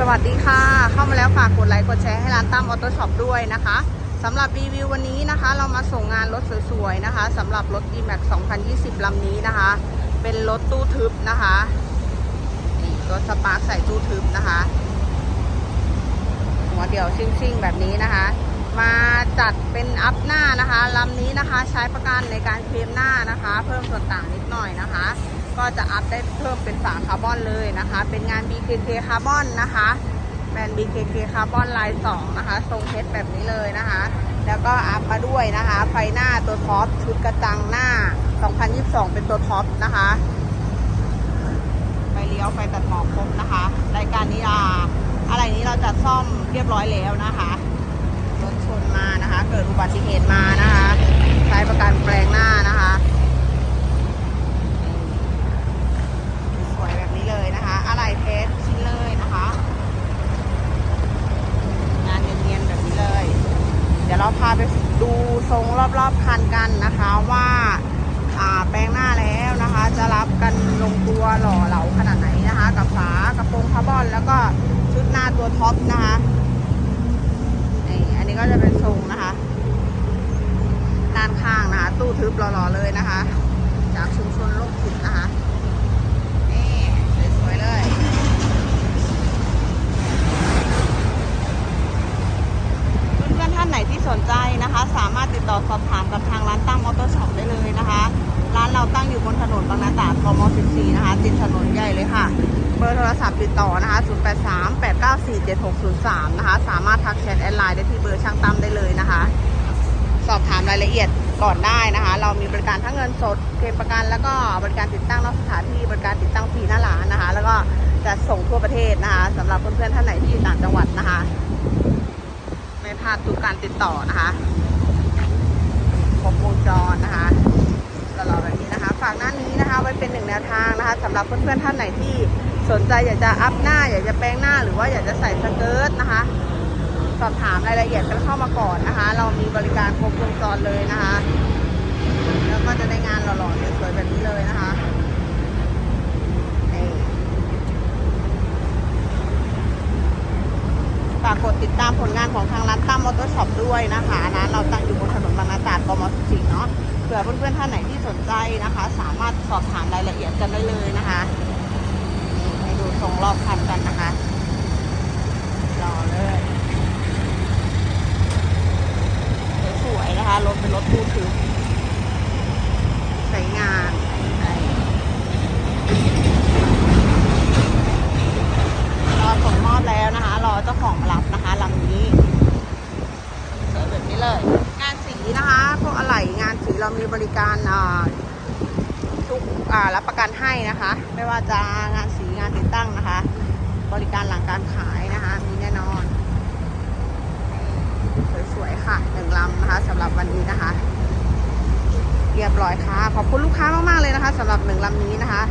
สวัสดีค่ะ เข้ามาแล้วฝากกดไลค์กดแชร์ให้ร้านตั้มออโต้ช็อปด้วยนะคะสำหรับรีวิววันนี้นะคะ เรามาส่งงานรถสวยๆนะคะสำหรับรถ D-Max 2020 ลำนี้นะคะ เป็นรถตู้ทึบนะคะนี่รถสปาร์คใส่ตู้ทึบนะคะ หัวเดี่ยวซิ่งๆ แบบนี้นะคะ มาจัดเป็นอัพหน้านะคะลำนี้นะคะใช้ประกันในการเคลมหน้านะคะ เพิ่มส่วนต่างนิดหน่อยนะคะ ก็จะอัพได้เพิ่มเป็นฝาคาร์บอนเลยนะคะ เป็นงาน BKK คาร์บอนนะคะแบรนด์ BKK คาร์บอนลาย2นะคะ ทรงเพชรแบบนี้เลยนะคะ แล้วก็อัพมาด้วยนะคะ ไฟหน้าตัวท็อปชุดกระจังหน้า 2022 เป็นตัวท็อปนะคะไฟเลี้ยวไฟตัดหมอกครบนะคะ รายการนี้อ่าอะไรนี้เราจะซ่อมเรียบร้อยแล้วนะคะรถชนมานะคะ เกิดอุบัติเหตุมานะคะ ใช้ประกันแปลงหน้านะคะ สวยแบบนี้เลยนะคะ อะไรเพชรชิ้นเลยนะคะ งานเนียนๆแบบนี้เลย เดี๋ยวเราพาไปดูท รอบๆคันกันนะคะว่าอ่าแปลงหน้าแล้วนะคะ จะรับกันลงตัวหล่อเหลาขนาดไหนนะคะ กับฝากระโปรงคาร์บอน แล้วก็ชุดหน้าตัวท็อปนะคะนี่อันนี้ก็จะเป็นทรงนะคะ ด้านข้างนะคะ ตู้ทึบหล่อๆเลยนะคะ จากชุมชนโลกขุดนะคะ นี่สวยๆเลย เพื่อนๆท่านไหนที่ สนใจนะคะ สามารถติดต่อสอบถามกับทางร้านตั้งมอเตอร์ช็อปได้เลยนะคะ ร้านเราตั้งอยู่บนถนนบางนาตราดกม 14 นะคะ ติดถนนใหญ่เลยค่ะ เบอร์โทรศัพท์ติดต่อนะคะ 0838947603 นะคะ สามารถทักแชทแอดไลน์ได้ที่เบอร์ช่างตั้มได้เลยนะคะ สอบถามรายละเอียดก่อนได้นะคะ เรามีบริการทั้งเงินสดเคลมประกัน แล้วก็บริการติดตั้งนอกสถานที่ บริการติดตั้งฟรีหน้าร้านนะคะ แล้วก็จะส่งทั่วประเทศนะคะสำหรับเพื่อนๆท่านไหนที่อยู่ต่างจังหวัดนะคะ ไม่พลาดทุกการติดต่อนะคะครบวงจรนะคะตลอดแบบนี้นะคะ ฝากหน้านี้นะคะไว้เป็นหนึ่งแนวทางนะคะสำหรับเพื่อนๆท่านไหนที่สนใจอยากจะอัพหน้า อยากจะแปลงหน้าหรือว่าอยากจะใส่สเกิร์ตนะคะ สอบถามรายละเอียดกันเข้ามาก่อนนะคะ เรามีบริการครบวงจรเลยนะคะ แล้วก็จะได้งานหล่อๆสวยๆแบบนี้เลยนะคะนี่ฝากกดติดตามผลงานของทางร้านตั้มมอเตอร์ช็อปด้วยนะคะร้านเราตั้งอยู่บนถนนบางนาตราดกม14เนาะเผื่อเพื่อนๆท่านไหนที่สนใจนะคะ สามารถสอบถามรายละเอียดกันได้เลยนะคะให้ดูทรงรอบคันกันนะคะรอเลยสวยๆนะคะรถเป็นรถตู้ทึบใช้งานรอส่งมอบแล้วนะคะ รอเจ้าของมารับนะคะลำนี้สวยแบบนี้เลย งานสีนะคะ พวกอะไหล่งานสี เรามีบริการทุกรับประกันให้นะคะ ไม่ว่าจะงานสีงานติดตั้งนะคะ บริการหลังการขายนะคะ มีแน่นอน สวยๆค่ะหนึ่งลำนะคะสำหรับวันนี้นะคะ เรียบร้อยค่ะ ขอบคุณลูกค้ามากๆเลยนะคะสำหรับหนึ่งลำนี้นะคะ